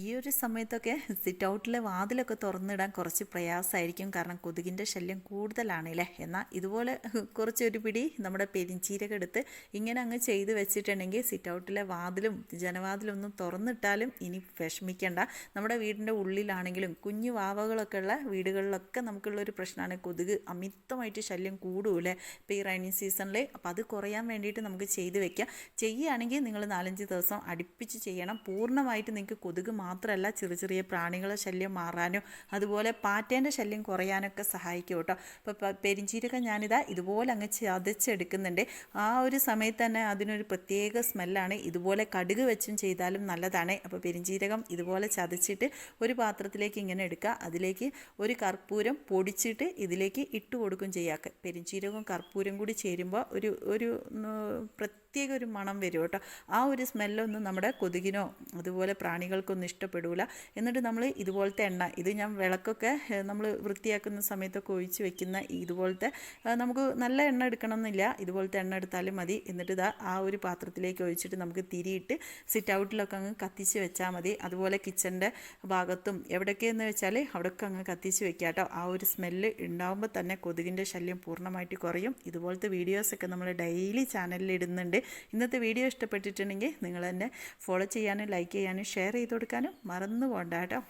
ഈ ഒരു സമയത്തൊക്കെ സിറ്റ് ഔട്ടിലെ വാതിലൊക്കെ തുറന്നിടാൻ കുറച്ച് പ്രയാസമായിരിക്കും കാരണം കൊതുകിന്റെ ശല്യം കൂടുതലാണല്ലേ. എന്നാൽ ഇതുപോലെ കുറച്ചൊരു പിടി നമ്മുടെ പെരിഞ്ചീരക എടുത്ത് ഇങ്ങനെ അങ്ങ് ചെയ്ത് വെച്ചിട്ടുണ്ടെങ്കിൽ സിറ്റ് ഔട്ടിലെ വാതിലും ജനവാതിലും ഒന്നും തുറന്നിട്ടാലും ഇനി വിഷമിക്കേണ്ട. നമ്മുടെ വീടിന്റെ ഉള്ളിലാണെങ്കിലും കുഞ്ഞു വാവകളൊക്കെ ഉള്ള വീടുകളിലൊക്കെ നമുക്കുള്ളൊരു പ്രശ്നമാണ് കൊതുക് അമിതമായിട്ട് ശല്യം കൂടൂലേ ഇപ്പോൾ ഈ റൈനിങ് സീസണിൽ അപ്പോൾ അത് കുറയാൻ വേണ്ടിയിട്ട് നമുക്ക് ചെയ്ത് വെക്കാം. ചെയ്യുകയാണെങ്കിൽ നിങ്ങൾ നാലഞ്ച് ദിവസം അടുപ്പിച്ച് ചെയ്യണം. പൂർണമായിട്ട് നിങ്ങൾക്ക് കൊതുക് മാത്രമല്ല ചെറിയ ചെറിയ പ്രാണികളെ ശല്യം മാറാനും അതുപോലെ പാറ്റേന്റെ ശല്യം കുറയാനൊക്കെ സഹായിക്കും കേട്ടോ. ഇപ്പോൾ പെരിഞ്ചീരകം ഞാനിതാ ഇതുപോലെ അങ്ങ് ചതച്ചെടുക്കുന്നുണ്ട്. ആ ഒരു സമയത്ത് തന്നെ അതിനൊരു പ്രത്യേക സ്മെല്ലാണ്. ഇതുപോലെ കടുക് വെച്ചും ചെയ്താലും നല്ലതാണ്. അപ്പോൾ പെരിഞ്ചീരകം ഇതുപോലെ ചതച്ചിട്ട് ഒരു പാത്രത്തിലേക്ക് ഇങ്ങനെ എടുക്കുക. അതിലേക്ക് ഒരു കർപ്പൂരം പൊടിച്ചിട്ട് ഇതിലേക്ക് ഇട്ട് കൊടുക്കും ചെയ്യാം. പെരിഞ്ചീരകവും കർപ്പൂരം കൂടി ചേരുമ്പോൾ ഒരു ഒരു പ്രത്യേക ഒരു മണം വരും കേട്ടോ. ആ ഒരു സ്മെല്ലൊന്നും നമ്മുടെ കൊതുകിനോ അതുപോലെ പ്രാണികൾക്കൊന്നും ഇഷ്ടപ്പെടില്ല എന്നിട്ട് നമ്മൾ ഇതുപോലത്തെ എണ്ണ ഇത് ഞാൻ വിളക്കൊക്കെ നമ്മൾ വൃത്തിയാക്കുന്ന സമയത്തൊക്കെ ഒഴിച്ച് വെക്കുന്ന ഇതുപോലത്തെ നമുക്ക് നല്ല എണ്ണ എടുക്കണം എന്നില്ല ഇതുപോലത്തെ എണ്ണ എടുത്താലും മതി. എന്നിട്ട് ഇതാ ആ ഒരു പാത്രത്തിലേക്ക് ഒഴിച്ചിട്ട് നമുക്ക് തിരിയിട്ട് സിറ്റ് ഔട്ടിലൊക്കെ അങ്ങ് കത്തിച്ച് വെച്ചാൽ മതി. അതുപോലെ കിച്ചന്റെ ഭാഗത്തും എവിടെയൊക്കെയെന്ന് വെച്ചാൽ അവിടെയൊക്കെ അങ്ങ് കത്തിച്ച് വെക്കുക കേട്ടോ ആ ഒരു സ്മെല്ല് ഉണ്ടാകുമ്പോൾ തന്നെ കൊതുകിന്റെ ശല്യം പൂർണമായിട്ട് കുറയും. ഇതുപോലത്തെ വീഡിയോസൊക്കെ നമ്മൾ ഡെയിലി ചാനലിൽ ഇടുന്നുണ്ട്. ഇന്നത്തെ വീഡിയോ ഇഷ്ടപ്പെട്ടിട്ടുണ്ടെങ്കിൽ നിങ്ങൾ തന്നെ ഫോളോ ചെയ്യാനും ലൈക്ക് ചെയ്യാനും ഷെയർ ചെയ്ത് കൊടുക്കാനും മറന്നു പോകണ്ട കേട്ടോ.